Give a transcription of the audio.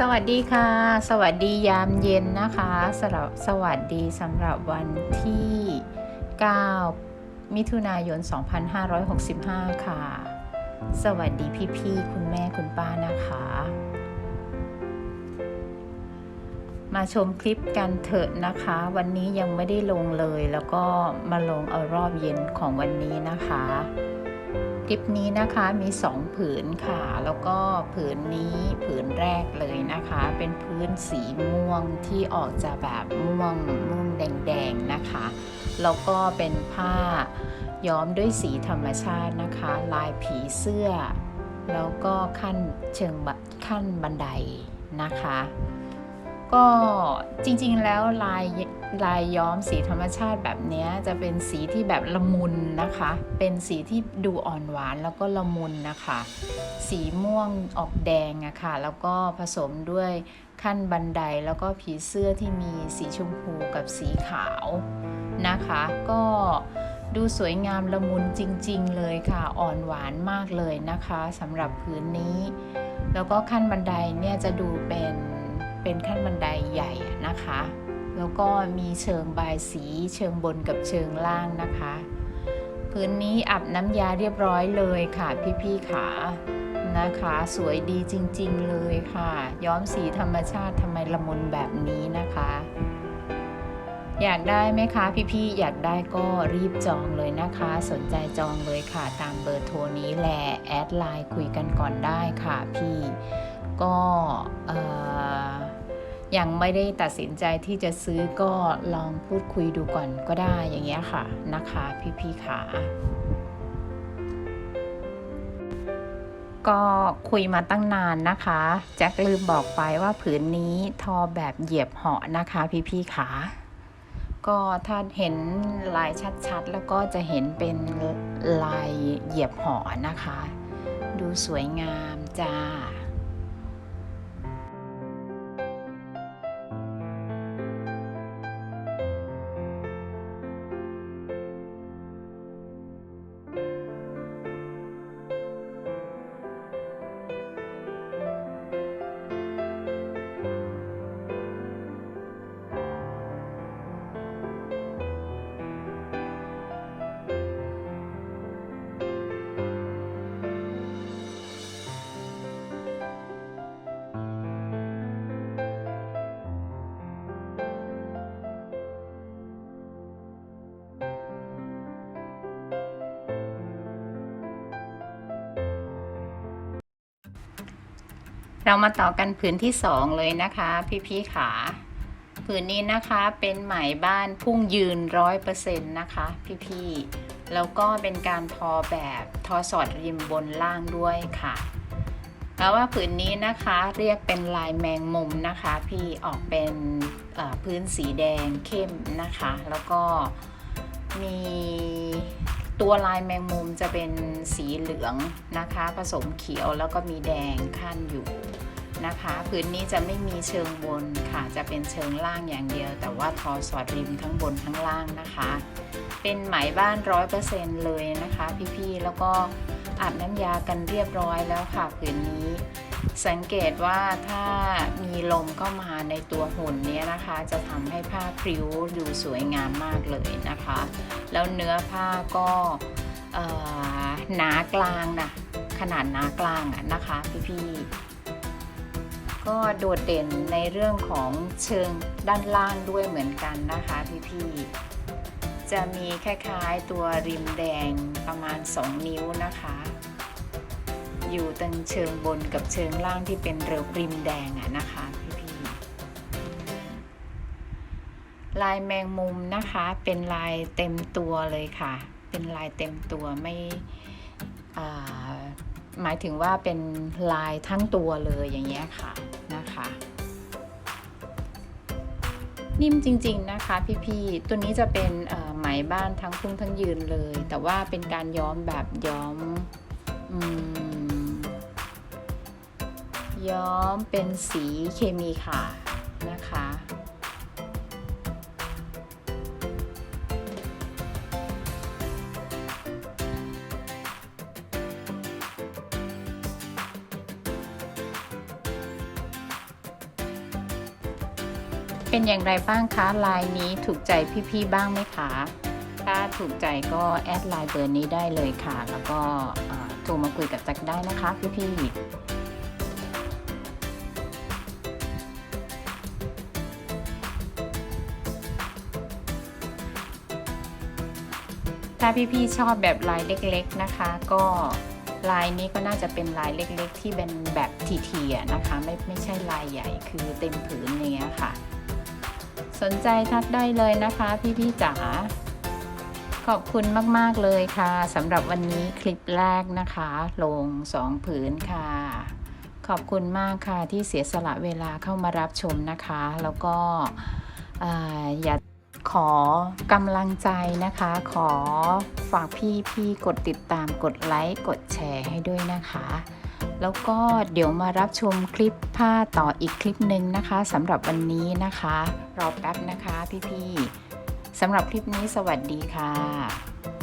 สวัสดีค่ะ สวัสดียามเย็นนะคะสำหรับสวัสดีสำหรับวันที่ 9 มิถุนายน 2565 ค่ะ สวัสดีพี่ๆคุณแม่คุณป้านะคะ มาชมคลิปกันเถอะนะคะ วันนี้ยังไม่ได้ลงเลยแล้วก็มาลงเอารอบเย็นของวันนี้นะคะ คลิปนี้นะคะมี 2 ผืนค่ะ แล้วก็ผืนนี้ผืนแรกเลยนะคะ เป็นพื้นสีม่วงที่ออกจะแบบม่วงม่วงแดงๆนะคะ แล้วก็เป็นผ้าย้อมด้วยสีธรรมชาตินะคะ ลายผีเสื้อ แล้วก็ขั้นเชิงบะขั้นบันไดนะคะ ก็จริงๆแล้วลาย ลายย้อมสีธรรมชาติแบบนี้จะเป็นสีที่แบบละมุนนะคะ เป็นสีที่ดูอ่อนหวานแล้วก็ละมุนนะคะ สีม่วงออกแดงอะค่ะ แล้วก็ผสมด้วยขั้นบันไดแล้วก็ผีเสื้อที่มีสีชมพูกับสีขาวนะคะ ก็ดูสวยงามละมุนจริง ๆ เลยค่ะ อ่อนหวานมากเลยนะคะสำหรับพื้นนี้ แล้วก็ขั้นบันไดเนี่ยจะดูเป็นเป็นขั้นบันไดใหญ่นะคะ แล้วก็มีเชิงบายสีเชิงบนกับเชิงล่างนะคะ พื้นนี้อาบน้ำยาเรียบร้อยเลยค่ะพี่ๆขานะคะ สวยดีจริงๆเลยค่ะ ย้อมสีธรรมชาติทำไมละมุนแบบนี้นะคะ อยากได้ไหมคะ พี่ๆอยากได้ก็รีบจองเลยนะคะ สนใจจองเลยค่ะ ตามเบอร์โทรนี้แหละแอดไลน์คุยกันก่อนได้ค่ะพี่ก็ ยังไม่ได้ตัดสินใจที่จะซื้อก็ลองพูดคุยดูก่อนก็ได้อย่างเงี้ยค่ะนะคะพี่ๆขาก็คุยมาตั้งนานนะคะแจ็คลืมบอกไปว่าผืนนี้ทอแบบเหยียบเหาะนะคะพี่ๆขาก็ถ้าเห็นลายชัดๆ แล้วก็จะเห็นเป็นลายเหยียบเหาะนะคะ ดูสวยงามจ้า เรามาต่อกันผืนที่สองเลยนะคะ พี่ๆขาผืนนี้นะคะเป็นไหมบ้านพุ่งยืนร้อยเปอร์เซ็นต์นะคะ พี่ๆแล้วก็เป็นการทอแบบทอสอดริมบนล่างด้วยค่ะแล้วว่าผืนนี้นะคะเรียกเป็นลายแมงมุมนะคะ พี่ออกเป็นพื้นสีแดงเข้มนะคะ แล้วก็มี ตัวลายแมงมุมจะเป็นสีเหลืองนะคะ ผสมเขียวแล้วก็มีแดงขั้นอยู่นะคะพื้นนี้จะไม่มีเชิงบนค่ะ จะเป็นเชิงล่างอย่างเดียว แต่ว่าทอสอดริมทั้งบนทั้งล่างนะคะ เป็นไหมบ้านร้อยเปอร์เซ็นต์เลยนะคะ พี่ๆแล้วก็อาบน้ำยากันเรียบร้อยแล้วค่ะผืนนี้ สังเกตว่าถ้ามีลมเข้ามาในตัวหุ่นนี้นะคะ จะทำให้ผ้าพริ้วดูสวยงามมากเลยนะคะ แล้วเนื้อผ้าก็หนากลางนะขนาดหนากลางอะนะคะพี่ๆก็โดดเด่นในเรื่องของเชิงด้านล่างด้วยเหมือนกันนะคะพี่ๆจะมีคล้ายๆตัวริมแดงประมาณ 2 นิ้วนะคะ อยู่ตรงเชิงบนกับเชิงล่างที่เป็นเรือริมแดงอะนะคะพี่ๆลายแมงมุมนะคะเป็นลายเต็มตัวเลยค่ะ เป็นลายเต็มตัวไม่หมายถึงว่าเป็นลายทั้งตัวเลยอย่างเงี้ยค่ะนะคะนิ่มจริง ๆ นะคะพี่ๆ ตัวนี้จะเป็นไหมบ้านทั้งพุ่งทั้งยืนเลย แต่ว่าเป็นการย้อมแบบย้อม ย้อมเป็นสีเคมีค่ะนะคะ เป็นอย่างไรบ้างคะลายนี้ถูกใจพี่ๆบ้างไหมคะถ้าถูกใจก็แอดไลน์เบอร์นี้ได้เลยค่ะ แล้วก็โทรมาคุยกับแจ็คได้นะคะพี่ๆ ถ้าพี่ๆชอบแบบลายเล็กๆนะคะ ก็ลายนี้ก็น่าจะเป็นลายเล็กๆ ที่เป็นแบบทีๆนะคะ ไม่ไม่ใช่ลายใหญ่คือเต็มผืนอย่างเงี้ยค่ะ สนใจทักได้เลยนะคะ พี่ๆจ๋าขอบคุณมาก ๆ เลยค่ะสำหรับวันนี้คลิปแรกนะคะ ลงสองผืนค่ะ ขอบคุณมากค่ะที่เสียสละเวลาเข้ามารับชมนะคะ แล้วก็ออย่า ขอกำลังใจนะคะ ขอฝากพี่พี่กดติดตามกดไลค์กดแชร์ให้ด้วยนะคะ แล้วก็เดี๋ยวมารับชมคลิปผ้าต่ออีกคลิปหนึ่งนะคะสำหรับวันนี้นะคะ รอแป๊บนะคะพี่พี่ๆสำหรับคลิปนี้สวัสดีค่ะ